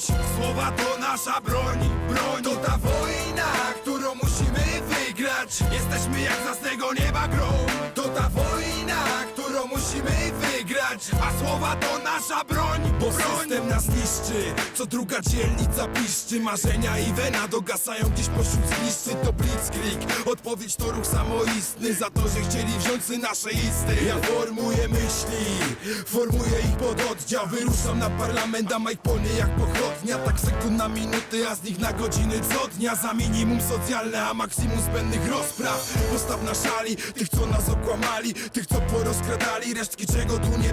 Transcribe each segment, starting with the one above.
Słowa to nasza broń, broń To ta wojna, którą musimy wygrać. Jesteśmy jak z jasnego nieba grom To ta wojna, którą musimy A słowa to nasza broń, bo system nas niszczy. Co druga dzielnica piszczy Marzenia i wena dogasają gdzieś pośród zniszczy To blitzkrieg, odpowiedź to ruch samoistny. Za to, że chcieli wziąć nasze isty. Ja formuję myśli, formuję ich pod oddział. Wyruszam na parlament, a Mike polnie jak pochodnia. Tak sekund na minuty, a z nich na godziny co dnia. Za minimum socjalne, a maksimum zbędnych rozpraw. Postaw na szali, tych co nas okłamali Tych co porozkradali, resztki czego tu nie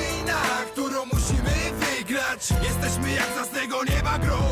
Jesteśmy jak z jasnego nieba grom